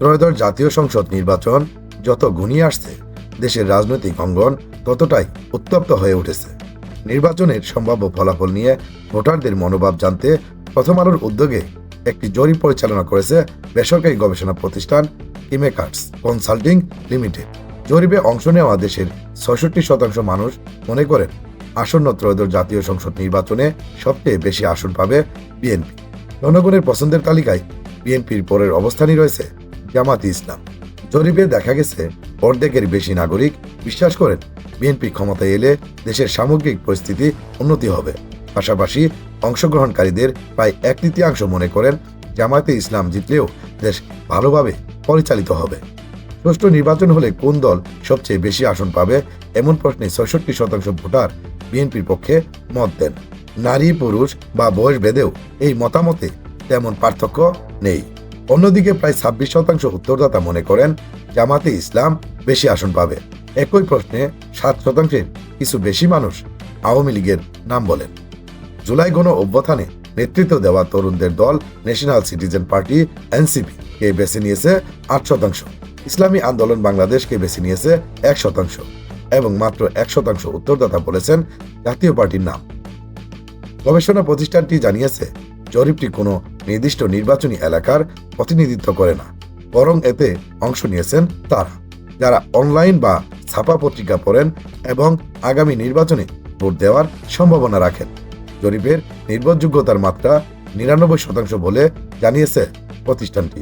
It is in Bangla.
ত্রয়োদশ জাতীয় সংসদ নির্বাচন যত ঘনিয়ে আসছে, দেশের রাজনৈতিক অঙ্গন ততটাই উত্তপ্ত হয়ে উঠেছে। নির্বাচনের সম্ভাব্য ফলাফল নিয়ে ভোটারদের মনোভাব জানতে প্রথম আলোর উদ্যোগে একটি জরিপ পরিচালনা করেছে বেসরকারি গবেষণা প্রতিষ্ঠান ইমেকার্স কনসাল্টিং লিমিটেড। জরিপে অংশ নেওয়া দেশের ছয়ষট্টি শতাংশ মানুষ মনে করেন আসন্ন ত্রয়োদশ জাতীয় সংসদ নির্বাচনে সবচেয়ে বেশি আসন পাবে বিএনপি। জনগণের পছন্দের তালিকায় বিএনপির পরের অবস্থানই রয়েছে জামাতি ইসলাম। জরিপে দেখা গেছে, অর্ধেকের বেশি নাগরিক বিশ্বাস করেন বিএনপি ক্ষমতায় এলে দেশের সামগ্রিক পরিস্থিতি উন্নতি হবে। পাশাপাশি অংশগ্রহণকারীদের প্রায় এক তৃতীয়াংশ মনে করেন জামায়াতে ইসলাম জিতলেও দেশ ভালোভাবে পরিচালিত হবে। সুষ্ঠু নির্বাচন হলে কোন দল সবচেয়ে বেশি আসন পাবে এমন প্রশ্নে ছয়ষট্টি শতাংশ ভোটার বিএনপির পক্ষে মত দেন। নারী, পুরুষ বা বয়স ভেদেও এই মতামতে তেমন পার্থক্য নেই। অন্যদিকে প্রায় ছাব্বিশ শতাংশ উত্তরদাতা মনে করেন জামাতে ইসলাম বেশি আসন পাবে। একই প্রশ্নে সাত শতাংশের কিছু বেশি মানুষ আওয়ামী লীগের নাম বলেন। জুলাই গণ অভ্যথানে নেতৃত্ব দেওয়া তরুণদের দল ন্যাশনাল সিটিজেন পার্টি, এনসিপি কে বেছে নিয়েছে আট শতাংশ। ইসলামী আন্দোলন বাংলাদেশকে বেছে নিয়েছে এক শতাংশ এবং মাত্র এক শতাংশ উত্তরদাতা বলেছেন জাতীয় পার্টির নাম। গবেষণা প্রতিষ্ঠানটি জানিয়েছে, জরিপটি কোনো নির্দিষ্ট নির্বাচনী এলাকার প্রতিনিধিত্ব করে না। বরং এতে অংশ নিয়েছেন তারা, যারা অনলাইন বা ছাপা পত্রিকা পড়েন এবং আগামী নির্বাচনে ভোট দেওয়ার সম্ভাবনা রাখেন। জরিপের নির্ভরযোগ্যতার মাত্রা নিরানব্বই শতাংশ বলে জানিয়েছে প্রতিষ্ঠানটি।